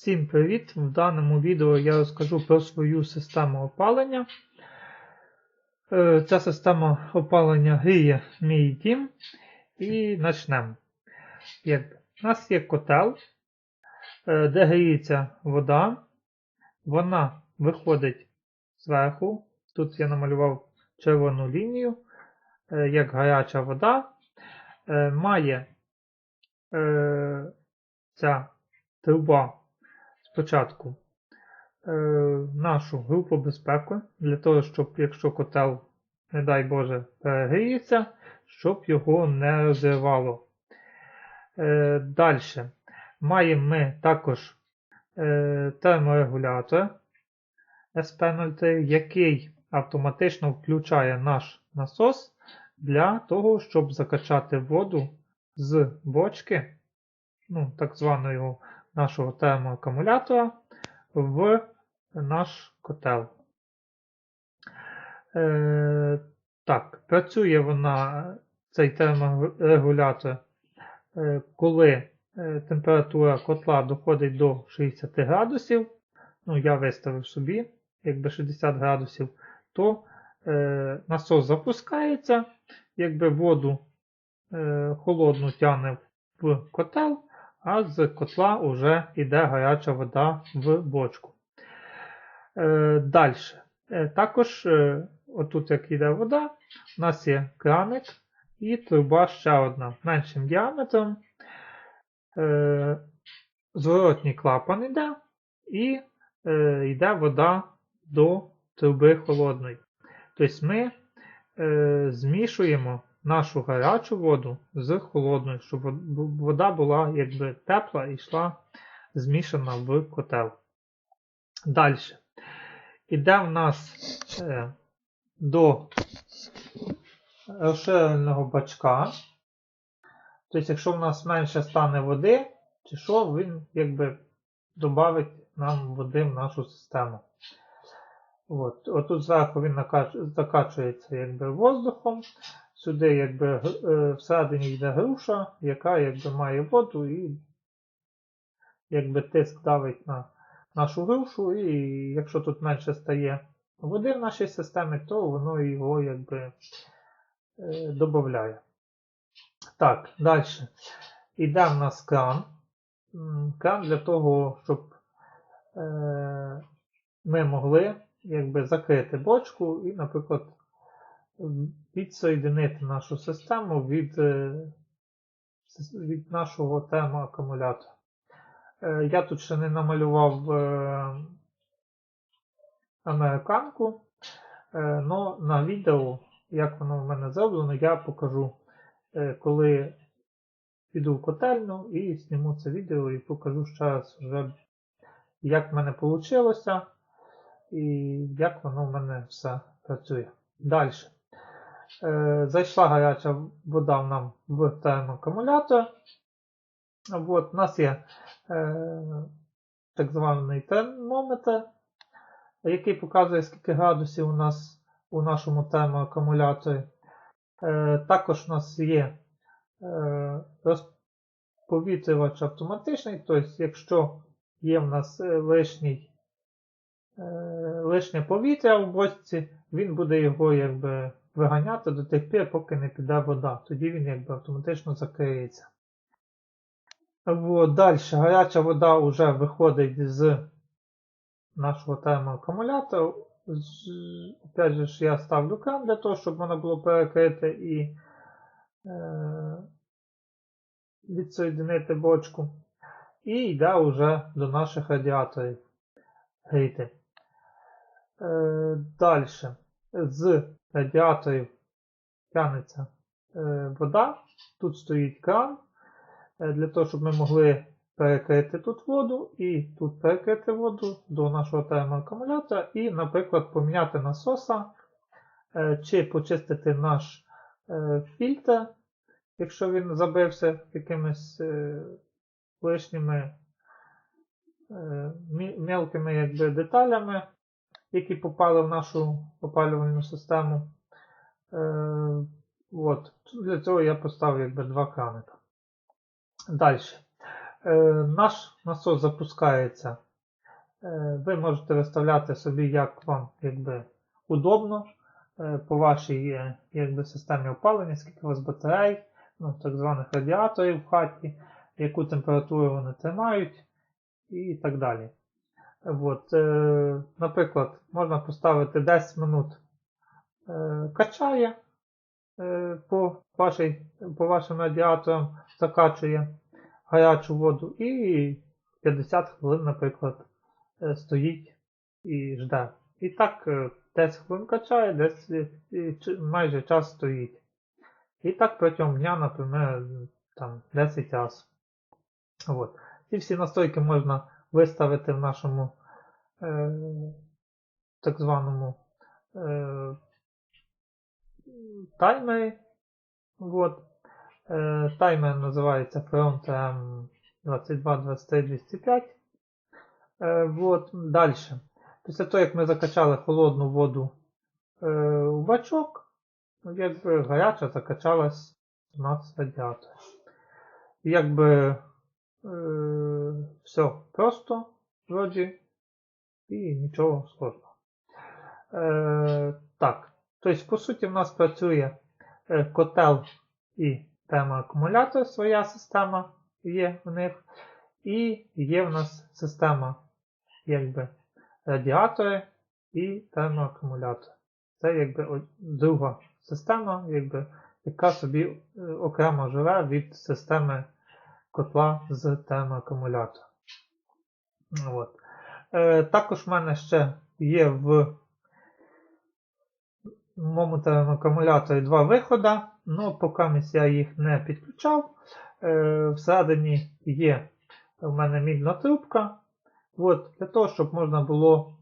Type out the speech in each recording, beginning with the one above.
Всім привіт! В даному відео я розкажу про свою систему опалення. Е, Ця система опалення гріє мій дім. І почнемо. У нас є котел, е, де гріється вода. Вона виходить зверху. Тут я намалював червону лінію, е, як гаряча вода. Має ця труба спочатку е, нашу групу безпеки, для того, щоб якщо котел, не дай Боже, перегріється, щоб його не розривало. Е, Далі маємо ми також е, терморегулятор SP03, який автоматично включає наш насос для того, щоб закачати воду з бочки, ну, так званого нашого термоакумулятора в наш котел. Е, так, працює вона, цей терморегулятор, е, коли е, температура котла доходить до 60 градусів. Ну, я виставив собі, якби 60 градусів, то е, насос запускається, якби воду е, холодну тягне в котел, а з котла вже йде гаряча вода в бочку. Е, Далі. Е, також, е, отут, як йде вода, у нас є краник і труба ще одна меншим діаметром. Зворотній клапан йде, і йде вода до труби холодної. Тобто ми змішуємо нашу гарячу воду з холодною, щоб вода була якби тепла і йшла змішана в котел. Далі. Іде в нас е, до розширеного бачка. Тобто, якщо в нас менше стане води, чи що, він якби додавить нам води в нашу систему. От. Отут зверху він закачується якби воздухом. Сюди якби е, всередині йде груша, яка якби має воду і якби тиск давить на нашу грушу, і якщо тут менше стає води в нашій системі, то воно його якби е, додає. Так, далі. Іде в нас кран. Кран для того, щоб е, ми могли якби закрити бочку і, наприклад, відсоєдинити нашу систему від е, від нашого термоакумулятора. Е, я тут ще не намалював е, американку, але на відео, як воно в мене зроблено, я покажу, коли піду в котельну і зніму це відео і покажу ще раз, вже, як в мене вийшло і як воно в мене все працює. Далі. Е, зайшла гаряча вода нам в термоакумулятор. От, У нас є е, так званий термометр, який показує, скільки градусів у нас у нашому термоакумуляторі. Е, також у нас є е, розповітрювач автоматичний, тобто, якщо є в нас лишній, е, лишнє повітря в бочці, він буде його якби виганяти до тих пір, поки не піде вода. Тоді він якби автоматично закриється. Далі гаряча вода вже виходить з нашого термоакумулятора. Опять же, я ставлю кран для того, щоб воно було перекрите і е, відсоєдинити бочку. І йде вже до наших радіаторів гріти. Е, Далі. З радіаторів тягнеться е, вода. Тут стоїть кран, е, для того, щоб ми могли перекрити тут воду і тут перекрити воду до нашого термоакумулятора і, наприклад, поміняти насоса е, чи почистити наш фільтр, якщо він забився якимись лишніми мелкими якби, деталями які попали в нашу опалювальну систему. Е, от. Для цього я поставив якби два краника. Далі. Е, наш насос запускається. Е, ви можете виставляти собі, як вам якби, удобно е, по вашій е, якби, системі опалення, скільки у вас батарей, ну, так званих радіаторів в хаті, яку температуру вони тримають і так далі. От, е, наприклад, можна поставити 10 минут е, качає е, по, вашій, по вашим радіаторам, закачує гарячу воду і 50 хвилин, наприклад, е, стоїть і жде. І так е, 10 хвилин качає, десь е, і майже час стоїть. І так протягом дня, наприклад, там 10 разів. Ці всі настройки можна виставити в нашому е, так званому е, таймері. От. Е, таймер називається Frontm 22-23-205. Е, от. Далі. Після того, як ми закачали холодну воду е, в бачок, якби гаряча закачалась у нас радіатор. Якби е, все просто, вроді, і нічого складного. Е, так, тобто, по суті, в нас працює е, котел і тема акумулятор, своя система є в них. І є в нас система якби радіатори і термоакумулятор. Це якби друга система, якби, яка собі е, окремо живе від системи котла з термоакумулятора. От. Е, також в мене ще є в моєму термоакумуляторі два виходи, але поки я їх не підключав. Е, всередині є в мене мідна трубка. От, для того, щоб можна було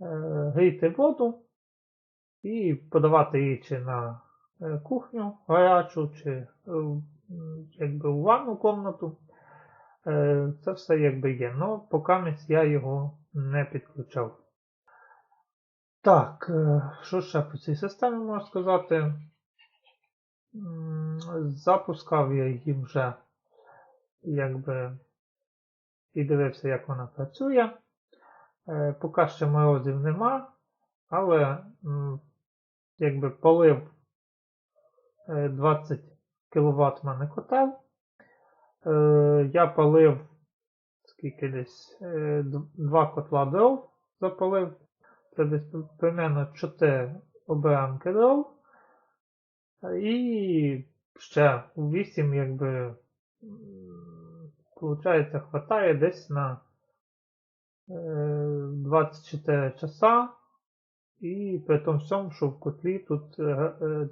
е, гріти воду і подавати її чи на е, кухню гарячу, чи е, якби у ванну комнату. Е, це все якби є. Ну, поки я його не підключав. Так, е, що ще по цій системі можу сказати? Запускав я її вже якби і дивився, як вона працює. Е, Поки ще морозів нема, але якби полив е, 20 кВт в мене котел. Е, Я полив скільки десь е, два котла дров запалив. Це десь при- примерно 4 оберемки дров. Е, І ще у 8, якби, виходить, хватає десь на е, 24 часа. І при тому всьому, що в котлі тут е,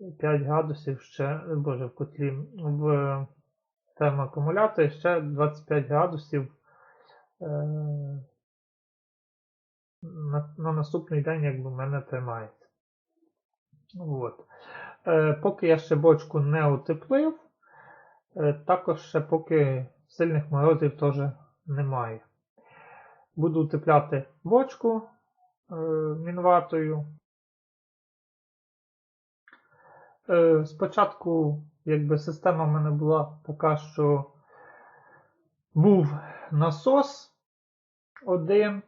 е, 25 градусів ще, боже, в котлі, в термоакумуляторі ще 25 градусів е, на, на наступний день, якби в мене тримається. От. Е, поки я ще бочку не утеплив, е, також ще поки сильних морозів теж немає. Буду утепляти бочку е, мінватою. Е, спочатку, якби система в мене була така, що був насос один,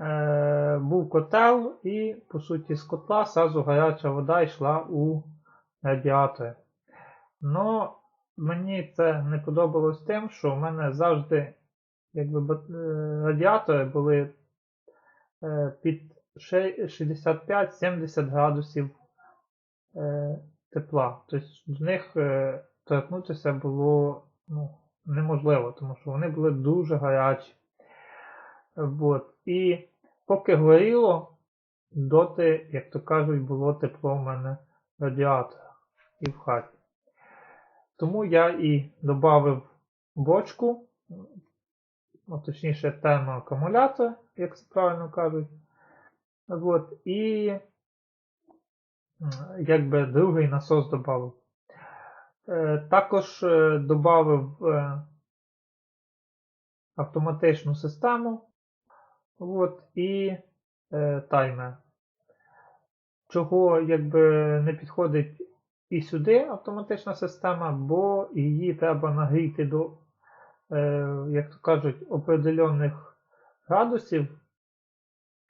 е, був котел, і, по суті, з котла сразу гаряча вода йшла у радіатор. Но мені це не подобалось тим, що в мене завжди якби, е, радіатори були під 65-70 градусів тепла. Тобто в них е, торкнутися було ну, неможливо, тому що вони були дуже гарячі. От. І поки горіло, доти, як то кажуть, було тепло в мене в радіаторах і в хаті. Тому я і додав бочку, ну, точніше термоакумулятор, як це правильно кажуть. От. І якби другий насос додав. Е, також е, додав е, автоматичну систему от, і е, таймер. Чого якби не підходить і сюди автоматична система, бо її треба нагріти до, е, як то кажуть, определених градусів,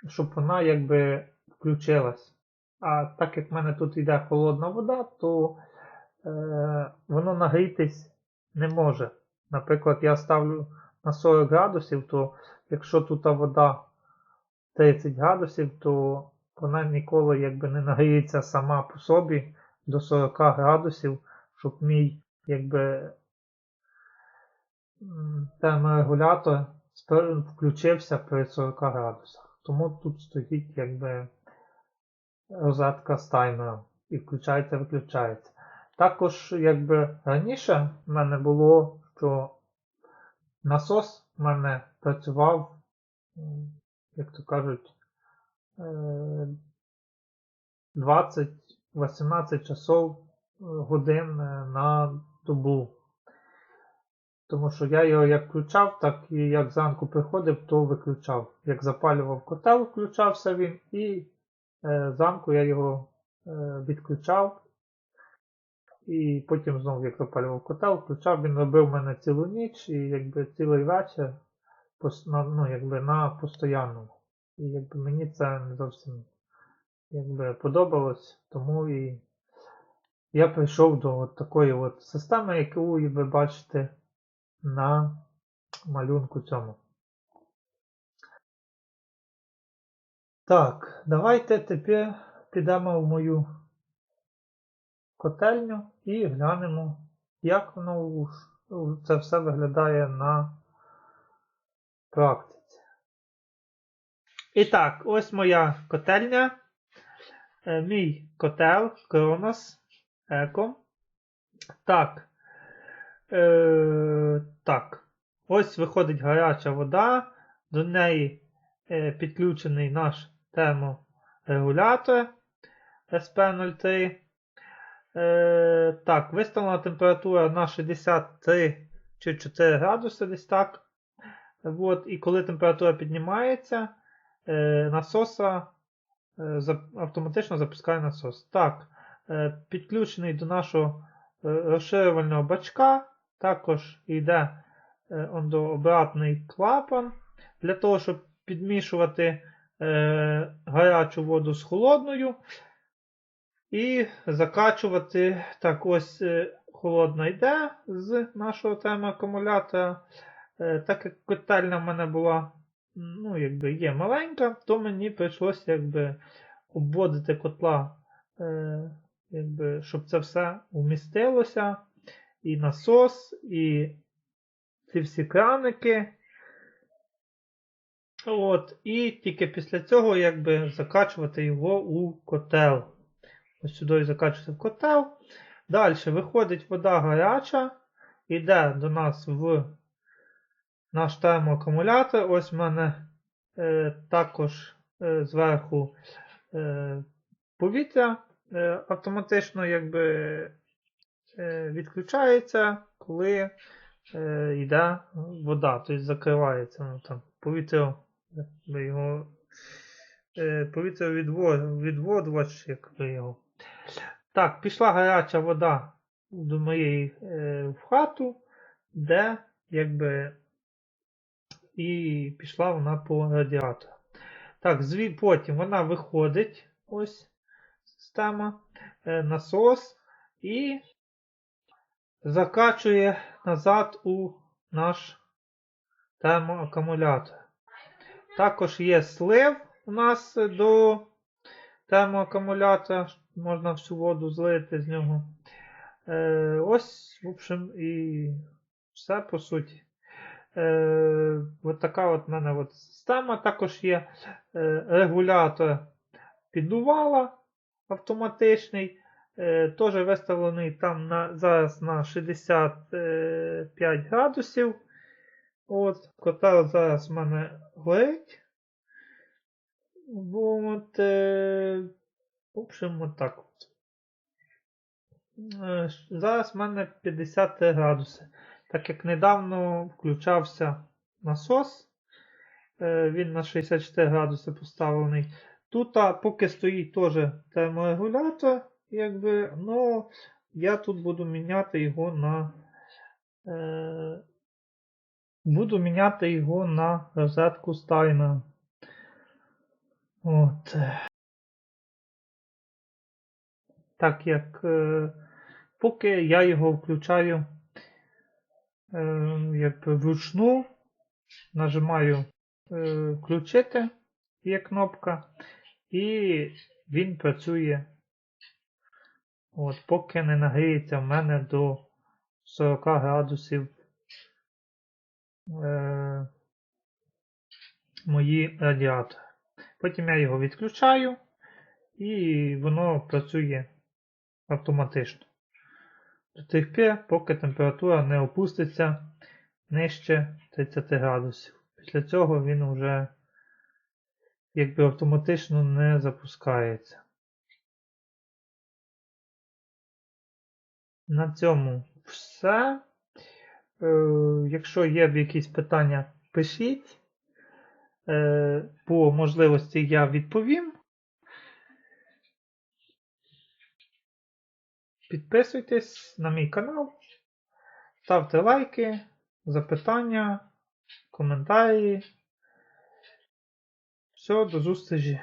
щоб вона якби включилась. А так як в мене тут йде холодна вода, то е, воно нагрітись не може. Наприклад, я ставлю на 40 градусів, то якщо тут вода 30 градусів, то вона ніколи якби не нагріється сама по собі до 40 градусів, щоб мій якби терморегулятор включився при 40 градусах. Тому тут стоїть якби розетка з таймером і включається, виключається. Також, якби раніше в мене було, що насос в мене працював, як то кажуть, е, 20-18 часов е, годин е, на добу. Тому що я його як включав, так і як зранку приходив, то виключав. Як запалював котел, включався він, і е, зранку я його е, відключав. І потім знову, як запалював котел, включав, він робив мене цілу ніч і якби цілий вечір ну, якби на постоянному. І якби мені це не зовсім якби подобалось, тому і я прийшов до от такої от системи, яку ви бачите на малюнку цьому. Так, давайте тепер підемо в мою котельню і глянемо, як воно це все виглядає на практиці. І так, ось моя котельня. Е, Мій котел Кронос Еко. Так. Е, так. Ось виходить гаряча вода. До неї е, підключений наш терморегулятор SP03. Е, так, виставлена температура на 63 чи 4 градуси десь так. От, і коли температура піднімається, е, насоса е, автоматично запускає насос. Так, е, підключений до нашого е, розширювального бачка, також йде е, обратний клапан для того, щоб підмішувати е, гарячу воду з холодною. І закачувати. Так, ось е, холодна йде з нашого термоакумулятора. Е, так як котельня в мене була, ну, якби є маленька, то мені прийшлося якби обводити котла, якби, щоб це все вмістилося. І насос, і ці всі краники. От, і тільки після цього якби закачувати його у котел. Ось сюди закачується в котел. Далі виходить вода гаряча, йде до нас в наш термоакумулятор. Ось в мене е, також е, зверху е, повітря е, автоматично якби, е, відключається, коли е, йде вода, тобто закривається. Ну, там, повітря, якби його, е, повітря відвод, відводувач, як ви його. Так, пішла гаряча вода до моєї е, в хату, де якби і пішла вона по радіатору. Так, зві, потім вона виходить, ось система, е, насос і закачує назад у наш термоакумулятор. Також є слив у нас до термоакумулятора, можна всю воду злити з нього. Е, ось, в общем, і все по суті. Е, от така от в мене от система. Також є е, регулятор піддувала автоматичний. Е, теж виставлений там на, зараз на 65 градусів. От, котел зараз в мене горить. От, е, в общем, от от. Зараз в мене 53 градуси. Так як недавно включався насос, е, він на 64 градуси поставлений. Тут, а, поки стоїть теж терморегулятор, якби, ну, я тут буду міняти його на. Е, буду міняти його на розетку Стайна. От. Так як е, поки я його включаю е, якби вручну, нажимаю е, включити, є кнопка, і він працює. От, поки не нагріється в мене до 40 градусів е, мої радіатори. Потім я його відключаю і воно працює автоматично. До тих пір, поки температура не опуститься нижче 30 градусів. Після цього він вже якби автоматично не запускається. На цьому все. Е, якщо є якісь питання, пишіть. Е, по можливості я відповім. Підписуйтесь на мій канал, ставте лайки, запитання, коментарі. Все, до зустрічі!